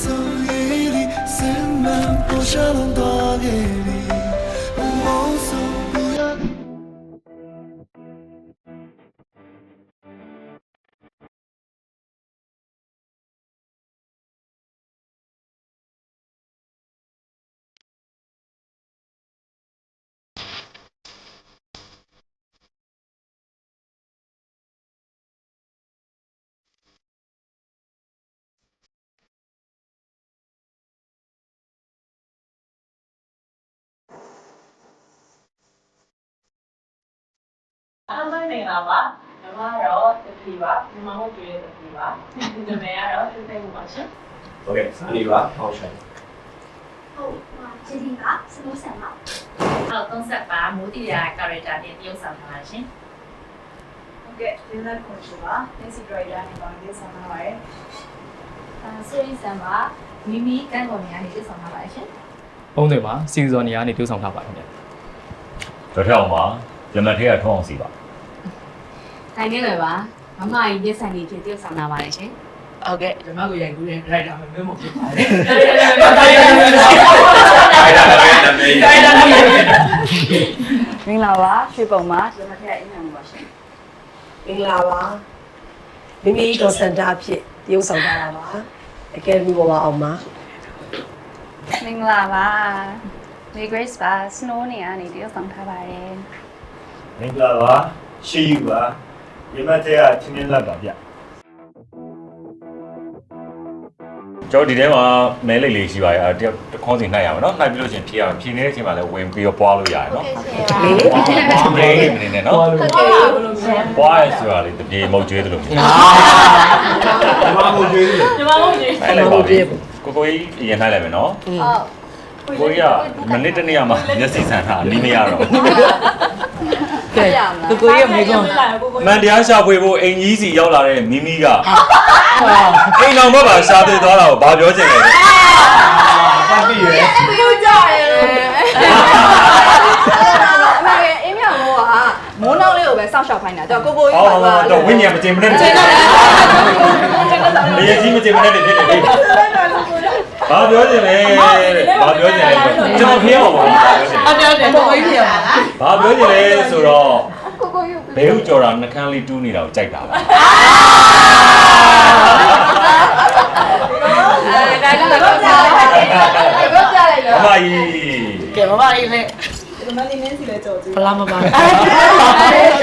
ဆုံးရည်လေးစမ်းမှန်ပေါ် အားလုံးနေလာပါညီမကတော့တပီပါညီမတို့တွေ့တဲ့တပီပါနာမည်ကတော့သိသိမှုပါရှင် โอเคစာလီပါဟောင်းဆိုင် ဟုတ်ပါဂျီဒီကစလို့ဆန်ပါ အောက်30ပါမိုးတီယာကာရက်တာတင်တရုပ်ဆောင်ထားပါရှင် ဟုတ်ကဲ့ဒီနေ့ကွန်ရှိပါနင်းစီဒရိုက်တာနဲ့ပါလေးဆောင်ထားပါတယ် အဲဆိုရင်ဆန်ပါမိမိကန်းကုန်နေရာနေပြဆောင်ထားပါရှင် ပုံတွေမှာစီဇော်နေရာနေပြုဆောင်ထားပါတယ်ခင်ဗျာ တော်ထက်အောင်ပါ ရမတ်ထဲကထုံးအောင်စီပါတိုင်းနေပဲပါမမကြီးမျက်စံလေးဖြစ်တရုပ်ဆောင်ထားပါတယ်ရှင်ဟုတ်ကဲ့ကျွန်မကိုရိုက်ကူးတဲ့ရိုက်တာမယ်မဖြစ်ပါနဲ့ခိုင်တာလည်းနာမည်။တိုင်းတာလည်းမင်္ဂလာပါရွှေပုံပါဒီမှာထက်အင်းအောင်ပါရှင်မင်္ဂလာပါမိမိဒေါ်စင်တာဖြစ်တရုပ်ဆောင်ထားတာပါအကယ်ဒမီပေါ်ပါအောင်ပါမင်္ဂလာပါမေ Grace ပါ Snow နေရာနေတရုပ်ဆောင်ထားပါတယ် မင်္ဂလာပါရှိယူပါရမတ်ထဲကချင်းချင်းလက်ပါဗျကျော်ဒီထဲမှာမဲလိတ်လေးရှိပါရဲ့တယောက်တစ်ခေါင်းစီနှိုက်ရအောင်နော်နှိုက်ပြီးလို့ချင်းဖြေရအောင်ဖြေနေတဲ့အချိန်မှာလည်းဝင်ပြီးတော့ပွားလို့ရတယ်နော်လေလေးမနေနဲ့နော်ဟုတ်ကဲ့ပွားရဆိုတာလေတပြေမုတ်ကျွေးတယ်လို့မျိုးဒီမှာဟိုကျွေးတယ်ညီမတို့ကြီးအဲ့လိုက်ပါပြီကိုကိုကြီးရင်နှိုက်လိုက်မယ်နော်ဟုတ်ကိုကြီးကမနစ်တနေ့မှမျက်စိဆန်တာနီးမရတော့ ကဲကိုကိုရဲ့မိကွန်းမန်တရားရှာဖွေဖို့အိမ်ကြီးစီရောက်လာတဲ့မိမိကအိမ်တော်ဘက်ပါရှာတွေ့သွားတာကိုဘာပြောချင်လဲပါပြီရယ်ပြုတ်ကြရဲအမေအင်းမြောင်မိုးကမိုးနောက်လေးကိုပဲစောင့်ရှောက်ခိုင်းတာတော့ကိုကိုကြီးဟောပါတော့ဝိညာဉ်မကျင်မနဲ့ကျင်တယ်ရေကြီးမကျင်မနဲ့ဖြစ်နေပြီ ဘာပြောချင်လဲဘာပြောချင်လဲကျွန်တော်ဖေးအောင်ပါဘာပြောချင်ဟုတ်တယ်ဟုတ်တယ်ကိုကိုကြီးပြောပါလားဘာပြောချင်လဲဆိုတော့ကိုကိုကြီးဘဲဥကြော်တာနှကန်းလေးတူးနေတာကိုကြိုက်တာပါအဲဒါလည်းတော့ကြားလိုက်တော့ကြားလိုက်အရောမကြီးကဲမမလေးနဲ့ဒီမှာနေနင်းစီလဲကြော်ကြည့်ဘလာမပါအဲ့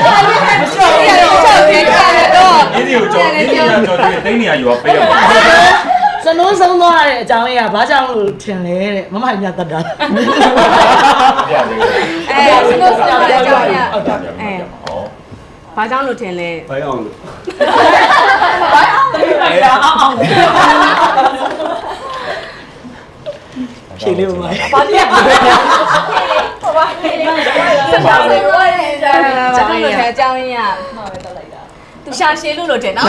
ဒါမချောရတော့ချောပြကြရတော့ဒီစီကိုကြော်ဒီစီကကြော်ပြီးတိတ်နေရယူပါပေးရပါ စနိုးဆုံးသွားတဲ့အကြောင်းလေးကဘာကြောင့်လို့ထင်လဲတဲ့မမကြီးမြတ်တတ်တာပြသေးတယ်အဲစလို့စလို့အကြောင်းရဟုတ်တယ်အဲဟောဘာကြောင့်လို့ထင်လဲဖိုင်အောင်လို့ဖြေလေးပါဘာတိရဘာဘာစကားလေးပြောနေကြတာစကားလို့တဲ့အကြောင်းရမှာပဲတက်လိုက်တာသူရှာရှည်လို့လို့ထင်နော်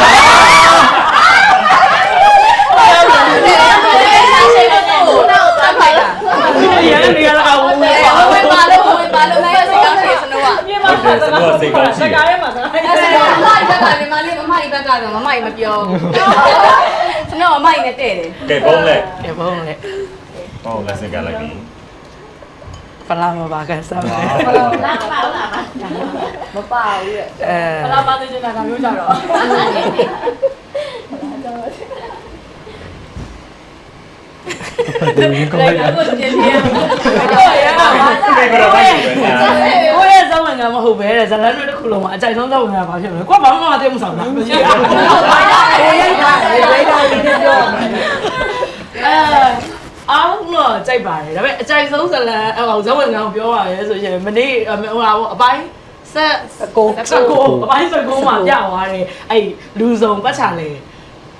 ရှာရှည်လို့တော့တော့ဖိုက်တာရရနေရတာဝူဝေဝေပါလို့ဝေပါလို့လည်းစကားရှည်စလို့อ่ะညီမတို့ကစကားရဲမှာစကားအဲ့ဒါမမဘက်ကလည်းမလေးမမကြီးဘက်ကလည်းမမကြီးမပြောကျွန်တော်မမကြီးနဲ့တဲ့တယ်ကဲဘုံးလက်ကဲဘုံးလေဟောလက်စကလိုက်ပြီဘလာမပါကစားပါလာပါလာပါမပါဘူးရဲ့အဲလာပါသေးချင်တာမျိုးကြတော့ ဒီရင်ကောင်းလိုက်တာကိုတင်ပြရတော့ရပါဘာသာဒီကတော့တိုက်ပြီပဲညာကိုရဲ့ဇဝင်ကမဟုတ်ပဲတဲ့ဇလန်းတွေတစ်ခုလုံးမှာအကြိုက်ဆုံးဇဝင်ကဘာဖြစ်မလဲကိုကဘာမှမသိမဆောင်တာမရှိဘူးကိုရိုက်တာရိုက်တာဒီနေ့ပြောအဲအားလုံးတော့ကြိုက်ပါတယ်ဒါပေမဲ့အကြိုက်ဆုံးဇလန်းဟိုဇဝင်ကောင်ပြောပါရဲဆိုရင်မနေ့ဟိုဟာအပိုင်းဆက်ကိုစကိုအပိုင်းစကိုမှာပြသွားတယ်အဲ့လူစုံပတ်ချလေ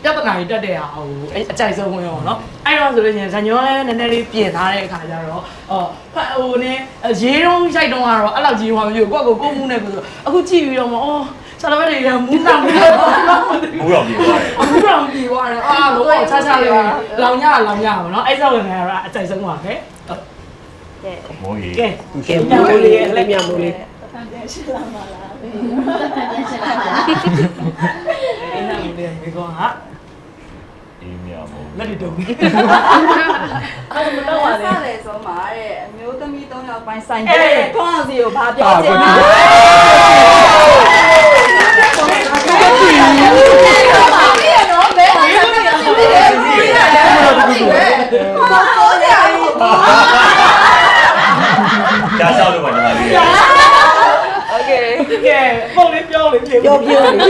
ပြဿနာကြီးတက်တဲ့ဟာဟိုအဲ့အကြိုက်ဆုံးဝင်ရောနော်အဲ့တော့ဆိုလို့ရှိရင်ဇညောလည်းနည်းနည်းလေးပြင်ထားတဲ့အခါကျတော့ဟောဖတ်ဟိုနည်းရေးတုံးရိုက်တုံးကတော့အဲ့လောက်ကြီးဟောမျိုးကိုယ့်ကိုကိုမှုနဲ့ကိုဆိုအခုကြည့်ပြီးတော့မအော်ဆရာမတွေကမူးတောင်ပြီးတော့ဘူးတော်ပြီသွားတယ်အခုတော့ပြီးသွားတယ်အာလုံးဝချာချာလေးလောင်ညလောင်ညပါနော်အဲ့ဆောက်ဝင်နေတာအကြိုက်ဆုံးပါပဲမိုးကြီးကဲကဲမိုးလေးလက်မြမိုးလေးအဲ့ဒါကိုလည်းဒီကောင်ဟာ အေးမြမို့လက်တွေတုံးအဲ့ဒါမတော့ပါစနဲ့တယ်ဆိုမှာတဲ့အမျိုးသမီး၃ယောက်ပိုင်းဆိုင်တဲ့ထွန်းအောင်စီကိုဘာပြောချင်လဲနော်ဘယ်မှာလဲမသိဘူးလေ။မသိဘူးလေ။ဘာလို့လဲ။ဒါဆောက်လို့ပါညီမလေးရဲ့ Okay ကဲပုံလေးပြောလေးပြေပြောပြောနေ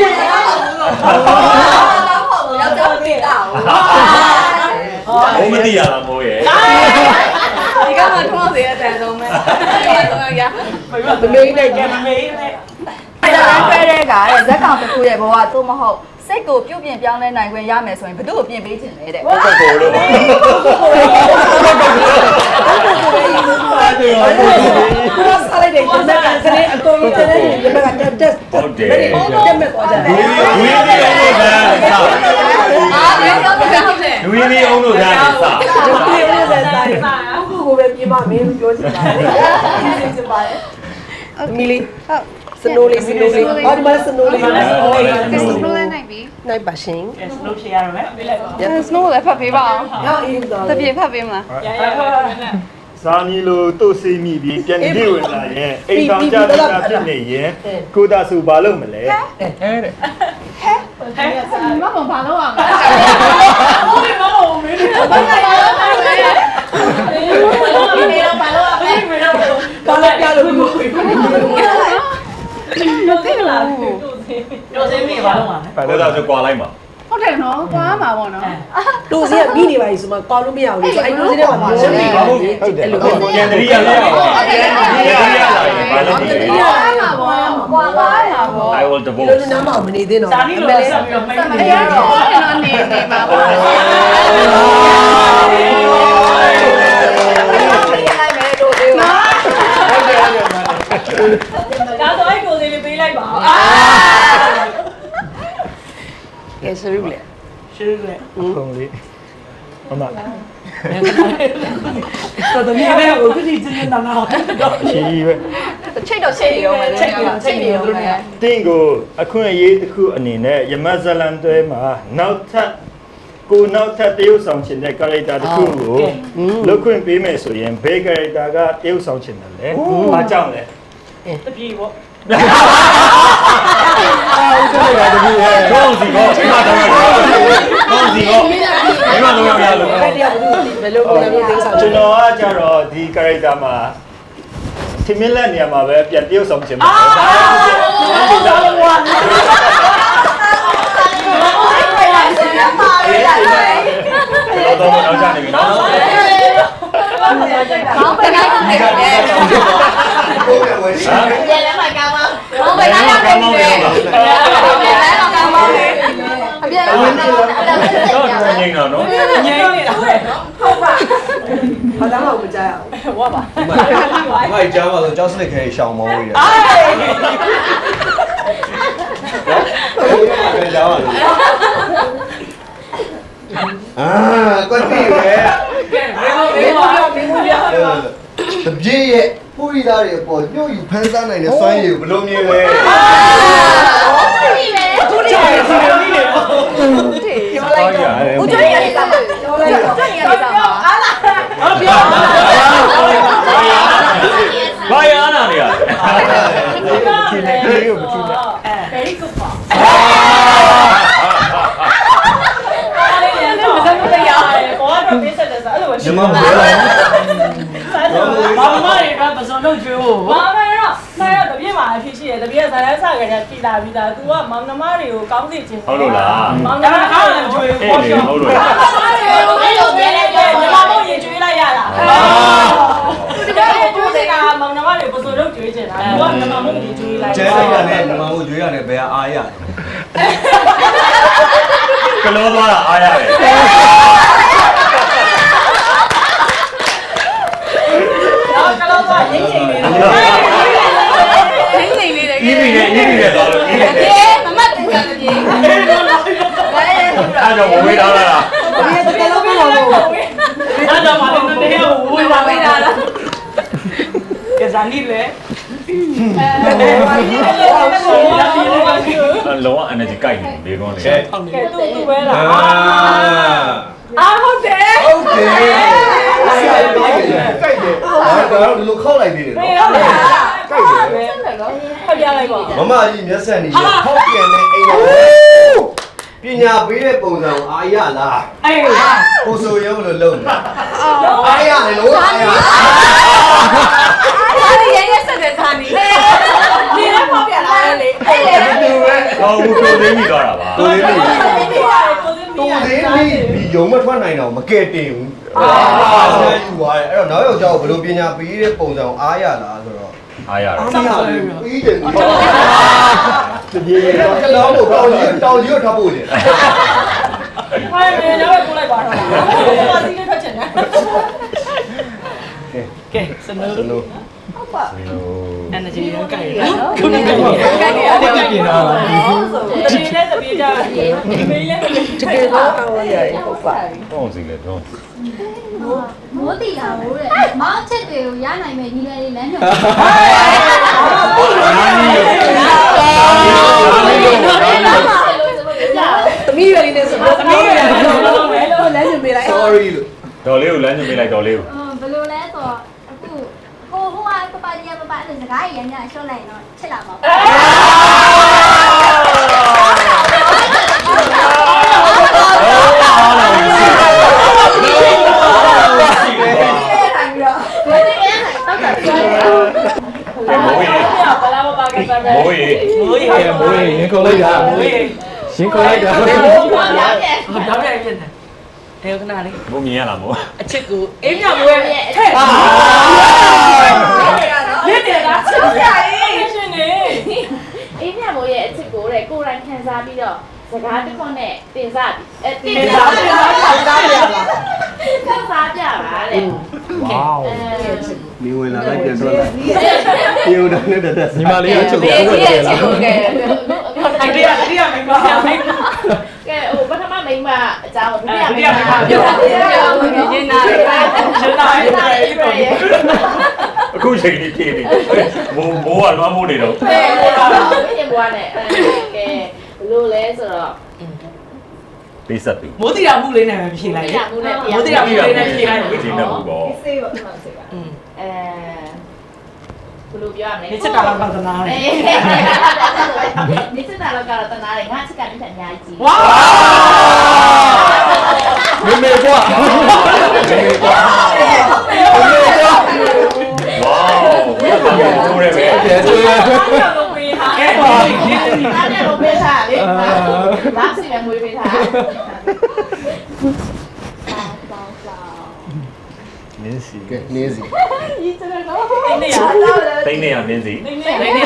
ယောက်ျားသိတာဘုံမသိရတာမို့ရဲ့ဒီကမှထွန်းစီတဲ့အတန်ဆုံးပဲတော့ရမမေးနဲ့ကဲမမေးနဲ့အဲ့ဒါလည်းဖဲတဲ့ကတဲ့ဇက်ကောင်တစ်ခုရဲ့ဘဝသို့မဟုတ်စိတ်ကိုပြုတ်ပြင်ပြောင်းလဲနိုင်ခွင့်ရမယ်ဆိုရင်ဘယ်သူ့ကိုပြင်ပေးခြင်းလဲတဲ့ဟုတ်ကဲ့ကိုလို့ပါဘာစားလိုက်တယ်ဒီဘက်ကကလေးအကုန်လုံးတဲ့ဒီဘက်ကတက်တက်ဟုတ်တယ်တက်မဲ့သွားကြတယ်လူရင်းလေးအောင်လို့ဒါဆောက်အာဒီတော့ဟုတ်တယ်လူ ရင်းလေးအောင်လို့ဒါဆောက်ဒီလိုလည်းဆိုင်ကိုကိုပဲပြေးမမင်းပြောချင်တာလေစင်ပါတယ်မီလီဟုတ်စနိုးလေးစနိုးလေးဟောဒီမှာစနိုးလေးကဲ snow လည်းနိုင်ပြီနိုင်ပါရှင်ကဲစလို့ဖြေရရမယ်ပြေးလိုက်ပါ snow လည်းဖတ်ပေးပါအောင်နောက်အေးတော့တပြေဖတ်ပေးမလားရရပါနဲ့ဇာနီလိုတို့စိမိပြီးပြန်နေဝင်လာရင်အိမ်ဆောင်ကြတာဖြစ်နေရင်ကိုတာစုဘာလုပ်မလဲ မမဘာလို့အောင်ဟုတ်တယ်မဟုတ်မင်းတို့ဘာလဲဘာလဲဘာလဲဘာလဲဘာလဲဘာလဲပြလို့ဘူးသိလားသူတို့သိတော့စင်းမေးဘာလို့မှာလဲကိုတာဆိုကွာလိုက်ပါ ဟုတ်တယ်နော်သွားမှာပေါ့နော်တူစီကပြီးနေပါပြီဆိုမှကောင်းလို့မရဘူးလေအဲ့တူစီထဲမှာပြောနေတယ်ဟုတ်တယ်အဲ့လိုဟုတ်ပဲပြန်တရီရလာပြန်တရီရလာဘာလို့ဒီသွားမှာပေါ့ကွာသွားမှာပေါ့ I will ဒီ divorce လိုနားမအောင်မနေသေးတော့ဇာနီလိုဆက်ပြီးတော့မိတ်အဲ့နေရတယ်တော့ကျွန်တော်နေနေမှာပေါ့ဒါဆိုအဲ့ကိုစီလေးပေးလိုက်ပါဦးကဲ စရုပ်လေရှင်းလေပုံလေးမမတော်တော်များများကိုခုဒီချင်းနေတာတော့ချီပဲချိတ်တော့ချိတ်ရုံပဲချိတ်ချိတ်ရုံပဲတင့်ကိုအခွင့်အရေးတစ်ခုအနေနဲ့ယမဇလန်တွဲမှာနောက်ထပ်ကိုနောက်ထပ်တရုပ်ဆောင်ခြင်းတဲ့ character တစ်ခုကိုလုတ်ခွင့်ပေးမယ်ဆိုရင်ဘယ် character ကတရုပ်ဆောင်ခြင်းတယ်လဲဘာကြောင့်လဲတပြေပေါ့ အားဦးတယ်ကတည်းကကောင်းစီကောဒီမှာတော့ကောင်းစီကောဒီမှာတော့ရလို့အဲ့တရားဘူးဘယ်လိုပုံစံမျိုးသိစားကျွန်တော်ကကြတော့ဒီ character မှာထမင်းလက်နေရာမှာပဲပြန်တရုပ်ဆောင်ခြင်းပါဟုတ်တယ်ကွာတော့တော့တော့ကြနေပြီနော်ကောင်းပဲလိုက်နေတယ်ကိုယ်ပဲဝယ်ရှာပြန်လဲမှာကောင်းပါကောင်းပဲလိုက်နေတယ်ပြန် လဲတော့ကောင်းပါလေအပြန်တော့တော့တော့ငိမ့်တော့နော်ငြိမ်းနေတာပဲဘာသာမှမကြားရဘူးဝါပါမိုက်ကြောင်းပါဆိုကြောက်စနစ်ခဲရှောင်းမောင်းနေတယ်နော်ကြောင်းပါလို့အာကွက်တီပဲ ကဲမေးဖို့မေးဖို့ပြောမေးဖို့ပြော တပြည့်ရဲ့ပူရီသားတွေအပေါ်ညှို့ယူဖန်းစားနိုင်တဲ့စွမ်းရည်ကိုဘယ်လိုမြင်လဲသူချာစီနေနေပေါ့ပြောလိုက်တော့ဦးကျွေးရည်စားပါပြောလိုက်တော့ကျွေးရည်စားပါဟုတ်ပြောဘာရနာနေရဒီနေ့ကလေးကိုမကြည့်နဲ့ very good ပါအားလေးရတော့မစမတရားဘောကတော့ပေးဆက်တယ်ဆိုအဲ့လိုပဲညီမမပြောလိုက်ဘာမှမရ တော့ပစုံတော့ကျွေးဖို့ဘာမှတော့နိုင်တော့တပြည့်မှာအဖြစ်ရှိတယ်တပြည့်ဇာတ်ရစကြကြပြည်လာပြီးသား तू ကမောင်နှမတွေကိုကောင်းစေခြင်းဟုတ်လို့လားမောင်နှဒါမမှကအားလလည်းည်းကျွေးအေးဖို့လေပြောဟုတ်လို့မောင်နှမတွေကိုအဲ့လိုပြနေတယ်ညီမတို့ရင်ကျွေးလိုက်ရတာဒီကနေ့ကျွေးနေတာမောင်နှမတွေပစိုးတော့ကျွေးချင်တာ तू ကညီမတို့ကြီးကျွေးလိုက်ကျဲလိုက်တာနဲ့ညီမကိုကြွေးရတယ်ဘယ်အားရကလောသွားတာအားရတယ် တော့ကလောကရင်းရင်လေးနေနေလေးတဤပြီနဲ့ဤပြီနဲ့သွားလို့ဤပြီနဲ့ကယ်မမတင်ကြတည်းဘယ်လိုလဲအဲ့တော့ဝေးထားတာလားဒီတကယ်လို့မဟုတ်ဘူးအဲ့တော့မှလည်းတကယ်ဝေးပါဝေးတာလားကဲဇာနီလေအဲ့လိုမျိုးဆိုရင်လည်းလုံးဝ energy ကိုက်နေဘေကွန်းလေးကဲသူ့သူပဲလားအာအာဟုတ်တယ်ဟုတ်တယ်ကြိုက် တယ်ကြိုက်တယ်ဟာဒါတော့ဒီလိုခောက်လိုက်သေးတယ်မေနော်ဟုတ်တယ်ကြိုက်တယ်ဖတ်ပြလိုက်ပါမမကြီးမျက်စက်နေရခောက်ပြန်တဲ့အိမ်တော်ပညာပေးတဲ့ပုံစံကိုအာရလားအေးကိုဆိုရုံးလို့လုံးနေအာရလေလို့အာရအားရရဲ့ဆက်တဲ့သားနီဒီလည်းဖောက်ပြလာတယ်လေအဲ့လေတူပဲဟောဘူးတိုးသိမ်းပြီးသွားတာပါတူလေးလေးဒီပါတယ်ကိုစင်းတူ ပြီးလေးလေးဒီယုံမထွက်နိုင်တော့မကဲတင်ဘူးအာဆန်းယူသွားတယ်အဲ့တော့နောက်ယောက်ျားကိုဘယ်လိုပညာပေးတဲ့ပုံစံကိုအာရလားဆိုတော့အားရတာအာရပြီးတယ်တပြေးတော့ကလောင်းကိုတောင်းကြီးတောင်းကြီးကိုထပ်ဖို့တယ်ဟိုင်မေတော့ကိုလိုက်ပါတော့ဘာစီးနေဖက်ချင်တယ်ကဲစနိုးစနိုး energy ရန်ကြိုက်တယ်နော်ခုနကကဲပြင်တာလားတ ပြေးလဲတပြေးကြတယ်မေးလဲတကယ်တော့အောင်ရရဟုတ်ပါတော့စီလေတော့မိုးတီလာမိုးတဲ့မောင်းချက်တွေကိုရနိုင်မဲ့ညီလေးလေးလမ်းညွှန်သမီးရွယ်လေးနဲ့ဆိုတော့သမီးရွယ်လေးနဲ့တော့မဲလို့လမ်းညွှန်ပေးလိုက် sorry လို့တော်လေးကိုလမ်းညွှန်ပေးလိုက်တော်လေးကိုဘယ်လိုလဲဆိုတော့အခုဟိုဟိုကပပဒီယာပပအဲ့စကားရမ်းညရှော့လိုက်တော့ချက်လာမှာပေါ့ မိုးရေ ဘလာမပါကစားမယ် မိုးရေ မိုးရေ ကဲမိုးရေရင်ခုန်လိုက်တာ မိုးရေ ရင်ခုန်လိုက်တာဟောတော့ပြန်ပြင်တယ်အေးခဏလေးမိုးမြင်ရလားမိုးအချစ်ကိုအေးမြမိုးရဲ့ထက်မြင့်တယ်လားချက်ပြရေးရှင်နေအေးမြမိုးရဲ့အချစ်ကိုတဲ့ကိုယ်တိုင်ခံစားပြီးတော့စကားတစ်ခွန်းနဲ့တင်စားအဲတင်ဒီစားလားဒီလားခံစားရလားခံစားပြပါတဲ့ဝေါအဲနေဝင်လာလိုက်ပြန်ထွက်လာပြေဦးတယ်နဲ့တက်တက်ညီမလေးကချုပ်ဘေးကိုကြီးရဲ့တယ်ချစ်လားကိုကဲအတေးအတေး မိမမိမကဲဟိုပထမမိန်းမအကြောင်းဒုတိယမိန်းမပြောပြောရင်းနာတယ်ရှင်နာရေးရေးတော်ရေးအခုချိန်ကြီးပြေးနေမိုးမိုးကလွှမ်းမိုးနေတော့ကဲဟိုတော့မြင်ဘွားနဲ့အဲကဲဘလို့လဲဆိုတော့ပေးဆက်ပြီမိုးတီတာမှုလေးနဲ့ပဲဖြေလိုက်ပြလေမှုနဲ့ပြမိုးတီတာမှုလေးနဲ့ဖြေလိုက်လေဒီနှစ်ခုပေါ့စေးပါတော့စေးပါอืมအဲ ဘလို့ပြောရမလဲဒီချက်တာတော့ပတ်သနာလေဒီစစ်တာတော့ကတော့တနာတယ်ငါချစ်ကနေတဲ့အများကြီးဝါမေမေကွာမေမေကွာဝေါဘယ်လိုတိုးရဲပဲကျဲကျဲတော့ပေးဟာကဲဒါနဲ့တော့ပေးထားလေဒါစီလည်းမွေးပေးထားနင်းစီကဲနင်းစီ နေရတိတ်နေရနင်းစီနေနေနေနေ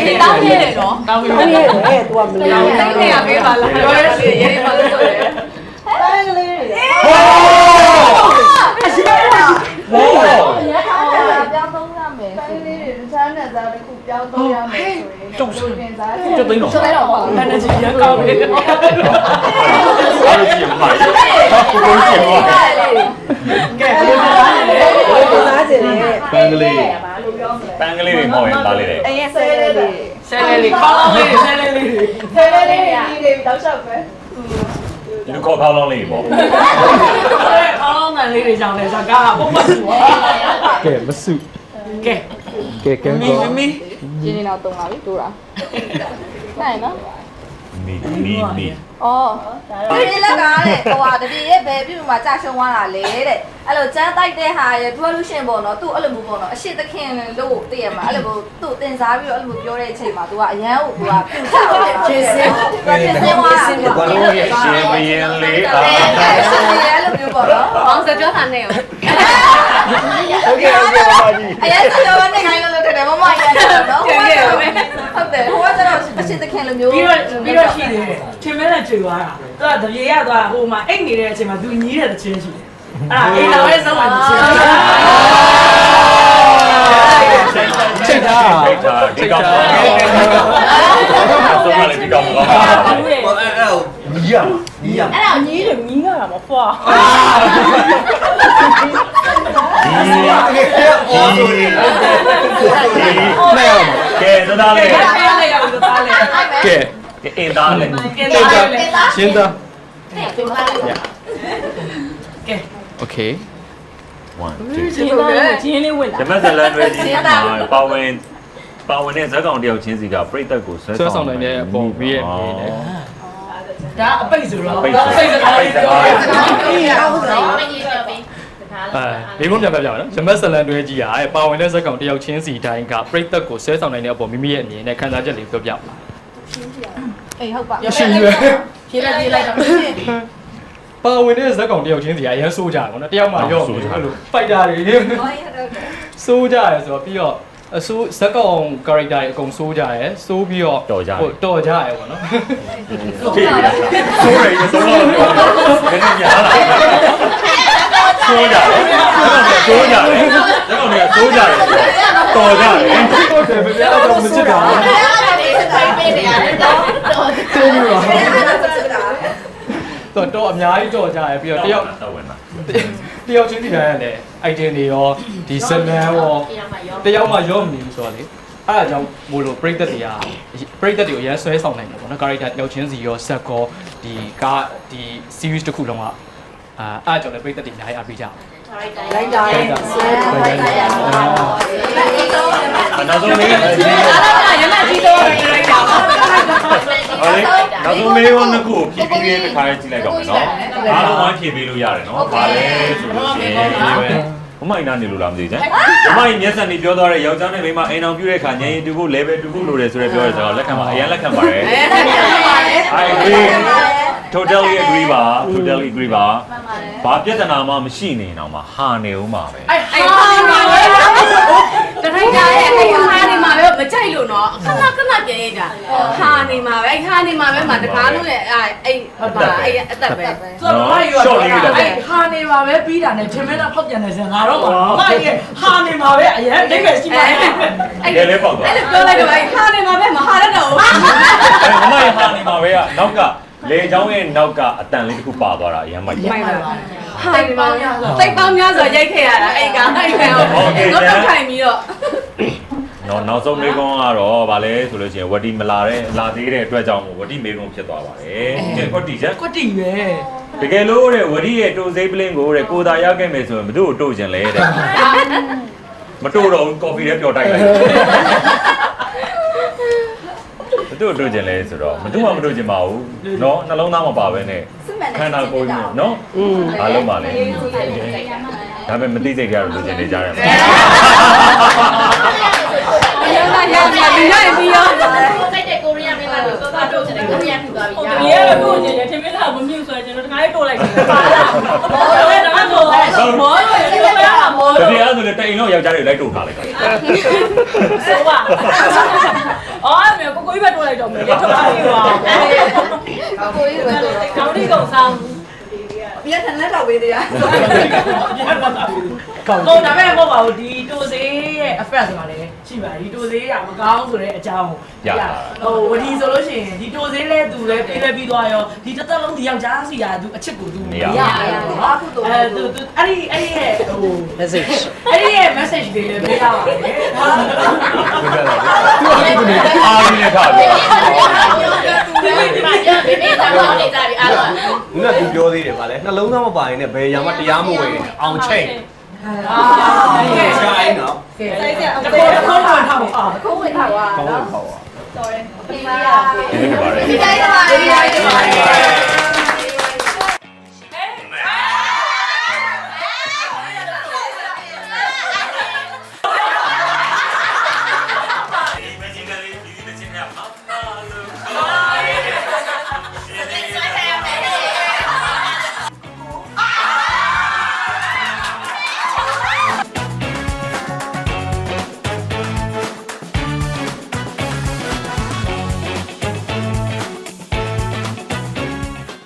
အေးတောင်းနေတယ်နော်တောင်းပြီးအဲ့ဒီရဲ့သူကမလို့တိုင်းနေရပေးပါလားပြောရစီရေးပါလို့ဆိုတယ်တိုင်းကလေးတွေရထားတာပြောင်းသုံးရမယ်တိုင်းလေးတွေတခြားနဲ့သားတစ်ခုပြောင်းသုံးရမယ်ဆိုရင်ပြင်စားကျသိန်းတော့ဆိုလိုက်တော့ပါအန်ဂျီရကောင်းတယ်အားလုံးကြည့်မှာကိုကိုကြည့်မှာကဲကိုစားကြတယ်ပန်းကလေးဘာလို့ပြောမလဲ တန်းကလေးတွေမောက်ရင်ပါလေတယ်အရင်ဆဲလေးတွေဆယ်လေးလေးကောင်းလေးဆယ်လေးလေးဆဲလေးတွေဒီတွေတောက်လျှောက်ပဲဒီခေါက်ခေါက်လုံးလေးပေါ့ကောင်းမှန်လေးတွေကြောင့်လေစကားပုံမှန်စုကဲမစုကဲကဲကဲမီကောမီရင်းနေတော့တုံလာပြီတူတာနိုင်နော်မီမီမီ အော်ဒီလက်ကတဲ့ဟိုဟာတတိရဲ့ဘယ်ပြုမှာကြာရှုံးသွားတာလေတဲ့အဲ့လိုကျန်းတိုက်တဲ့ဟာရဲ့သူကလူရှင်ပေါ့နော်သူ့အဲ့လိုမျိုးပေါ့နော်အရှိသခင်လို့သိရမှာအဲ့လိုမျိုးသူ့တင်စားပြီးတော့အဲ့လိုမျိုးပြောတဲ့အချိန်မှာ तू ကအရန်ကို तू ကပြုတ်ချတယ်ခြေစင်းသူကခြေစင်းသွားတာဘာလို့ရဲ့ရှင်ဘရင်လေးအာအဲ့အဲ့လိုမျိုးပေါ့နော်ဘောင်းစပြောတာနဲ့ရောဟုတ်ကဲ့ဟုတ်ကဲ့ပါကြီးအရင်စကြောနဲ့ခိုင်းလို့တဲ့မမရရတယ်နော်ဟုတ်တယ်ဟုတ်တယ်ဟိုကကျတော့အရှိသခင်လိုမျိုးပြီးတော့ပြီးတော့ရှိတယ်ချင်းမဲနဲ့ကျွေသွားတာသူကတပြေရသွားဟိုမှာအိတ်နေတဲ့အချိန်မှာသူညီးတဲ့ချင်းရှိတယ်အဲ့ဒါအိမ်တော်ရဲ့ဆုံးဝင်ချင်းချိတ်တာထိတ်တာဒီကောင်ကောင်းတော့မလေးဒီကောင်ကောင်းဘူးလေဟောအဲ့အဲ့ညီရညီရအဲ့ဒါညီးတယ်ညီးရတာမဖွာဒီကဲအော်ဆိုရင်နဲ့ရမှာကဲသသားလေးအဲ့ဒါလေးရောက်သွားလေကဲ အင်သားလေကဲသားလေရှင်းသားကဲ Okay 1ချင်းသားချင်းလေးဝင်လာဓမ္မဇလန်တွေကြီးမှာပါဝင်ပါဝင်တဲ့ဇက်ကောင်တယောက်ချင်းစီကပြိသက်ကိုဆွဲဆွဲဆောင်နိုင်တဲ့အပေါ်ပြီးရဲ့အနေနဲ့ဒါအပိတ်ဆိုတော့ပိတ်ဆိုပိတ်စကားပိတ်စကားအဲဒီကုန်းပြန်ပြပြမယ်နော်ရမက်ဆလန်တွဲကြီးอ่ะပါဝင်တဲ့ဇက်ကောင်တယောက်ချင်းစီတိုင်းကပြိသက်ကိုဆွဲဆောင်နိုင်တဲ့အပေါ်မိမိရဲ့အမြင်နဲ့ခံစားချက်လေးပြောပြပါ အေးဟုတ်ပါရရှိရွယ်ဖြေးလိုက်ဖြေးလိုက်တော့ပါဝင်တဲ့ဇက်ကောင်တယောက်ချင်းစီကအရင်ဆိုးကြတယ်ပေါ့နော်တယောက်မှရော့ဘူးအဲ့လိုဖိုက်တာတွေဆိုးကြရဲဆိုတော့ပြီးတော့အဆိုးဇက်ကောင် character တွေအကုန်ဆိုးကြရဲဆိုးပြီးတော့တော်ကြရဲပေါ့နော်ဖြည့်ပြီဆိုးရည်ဆိုးတော့ဘယ်နဲ့ညာလာ ဆိုးကြတယ်ဆိုးကြတယ်ဇက်ကောင်တွေကဆိုးကြတယ်တော်ကြတယ်ဟုတ်တယ်ဗျာတော့မချစ်တာတော့တော့အများကြီးတော့ကြရဲပြီးတော့တယောက်တော့ဝင်လာတယောက်ချင်းဒီတိုင်းကလည်း item တွေရောဒီဇလန်ရောတယောက်မှရော့မနေဘူးဆိုတော့လေအဲ့ဒါကြောင့်မို့လို့ပရိသတ်တွေကပရိသတ်တွေကိုရမ်းဆွဲဆောင်နိုင်တယ်ပေါ့နော် character တယောက်ချင်းစီရောဆက်ကောဒီကားဒီ series တစ်ခုလုံးက အာအဲ့ဒါကြောင့်လည်းပရိသတ်တွေအများကြီးအားပေးကြတယ်လိုက်တာရဲ့ဆွဲနောက်ဆုံးလေးအားလုံးကရမကြီးတော့လိုက်တာဟောလေနောက်ဆုံးမေးခွန်းတစ်ခုကိုဖြည့်ပြီးတဲ့တစ်ခါလေးကြည့်လိုက်တော့မယ်နော်အားလုံးဝိုင်းဖြည့်ပေးလို့ရတယ်နော်ဗာလဲဆိုလို့ရှိရင်ဘမိုင်နာနေလို့လားမသိဘူး။ဘမိုင်မျက်စံနေပြောသွားတဲ့ယောက်ျားနဲ့မိန်းမအိမ်အောင်ပြုတဲ့အခါညရင်တူဖို့ level တူဖို့လိုတယ်ဆိုရဲပြောရဲဆိုတော့လက်ခံပါအရင်လက်ခံပါတယ်။ I agree totally agree ပါ totally agree ပါ။ ဘာပြဿနာမှမရှိနေတော့မှဟာနေဦးမှာပဲအဲ့အဲ့ဟာနေမှာပဲတထိုင်ကြရဲ့အဲ့ဟာနေမှာပဲမကြိုက်လို့နော်ခဏခဏပြန်ရတာဟာနေမှာပဲအဲ့ဟာနေမှာပဲမှာတကားလို့လေအဲ့အဲ့ဟုတ်ပါအဲ့အသက်ပဲ။နော် short လေးတော့အဲ့ဟာနေမှာပဲပြီးတာနဲ့ထင်မဲတော့ဖောက်ပြန်နေစင်ငါတော့မှာမရဲ့ဟာနေမှာပဲအရင်အိဗယ်ရှိပါရဲ့။ရဲလေးပေါက်သွားအဲ့လိုပြောလိုက်တော့အဲ့ဟာနေမှာပဲမဟာရတော့ဘူး။ဘမိုင်ဟာနေမှာပဲကနောက်က လေချောင်းရဲ့နောက်ကအတန်လေးတစ်ခုပါသွားတာအရင်မိုက်တယ်မိုက်ပါဟာနေမှာတိတ်ပေါင်းများစွာရိုက်ခဲ့ရတာအဲ့ကအဲ့ကတော့တော့ထိုင်ပြီးတော့နော်နောက်ဆုံးမေးခွန်းကတော့ဗာလဲဆိုလို့ရှိရင်ဝတီမလာတဲ့လာသေးတဲ့အတွက်ကြောင့်မို့ဝတီမေးခွန်းဖြစ်သွားပါတယ်။ကဲကွတ်တီချက်ကွတီပဲတကယ်လို့တဲ့ဝတီရဲ့တိုစိတ်ပလင်းကိုတဲ့ကိုသာရောက်ခဲ့မယ်ဆိုရင်ဘသူ့ကိုတို့ကျင်လဲတဲ့မတို့တော့ဘူးကော်ဖီလေးပျော်တိုက်လိုက် ဘသူ့ကိုတို့ကျင်လဲဆိုတော့မတို့မှမတို့ကျင်ပါဘူးเนาะနှလုံးသားမပါဘဲနဲ့ခန္ဓာကိုယ်ကြီးနဲ့เนาะအားလုံးပါလေဒါပေမဲ့မသိစိတ်ကြတော့တို့ကျင်နေကြတယ် ရလာရလာပြီးရင်ပြီးရော စိတ်တဲ့ကိုရီးယားမင်းသားတို့သွားတော့ချင်တယ်ကိုရီးယားထူသွားပြီ။ဒီရဲ့ကိုကျင်တယ်ထင်မလားမမြုပ်ဆိုရင် ကျွန်တော်တခါလေးတိုးလိုက်တယ်။ပါလား။မောတော့တော့မောလို့ဒီလိုမရမောတလို့ကယ်အဲ့ဆိုလေတိုင်တော့ယောက်ျားတွေလိုက်တို့ထားလိုက်တာဆိုပါ။အော်မြေကိုကိုကြီးပဲတိုးလိုက်တော့မယ်လေထွက်ပါပြီပါ။ကိုကြီးပဲတော့ကောင်းဒီကောင်ဆောင်ပြည့်ထန်လက်တော့ဝေးသေးရကိုဒါမဲ့မဟုတ်ပါဘူးဒီတိုစေးရဲ့ effect ဆိုတာလေ ရှိပါဒီတိုစေးကမကောင်းဆိုတဲ့အကြောင်းဟိုဝဒီဆိုလို့ရှိရင်ဒီတိုစေးလဲသူလဲပြေးလဲပြီးသွားရောဒီတစ်သက်လုံးဒီယောက်ျားစီကသူအချစ်ကိုသူမရဘူးအဲသူသူအဲ့ဒီအဲ့ဒီရဲ့ဟို message အဲ့ဒီရဲ့ message တွေလည်းပေးရပါတယ်အားရင်းထားတယ်ဒီမှာကျဘေဘေသားကောင်းနေကြပြီအားလုံးခုနကသူပြောသေးတယ်ဗာလဲနှလုံးသားမပါရင်လည်းဘယ်ရာမှတရားမဝင်အောင်ချိန် အာကဲချိုင်းနော်ကဲတခေါ်တခေါ်ထားထားပါအောင်ကိုဝင်ထားပါကောင်းလို့ပေါ့ပါတော်တယ်ဒီမှာဒီနေ့ပါတယ် ဒီတိုင်းပါဒီတိုင်းပါ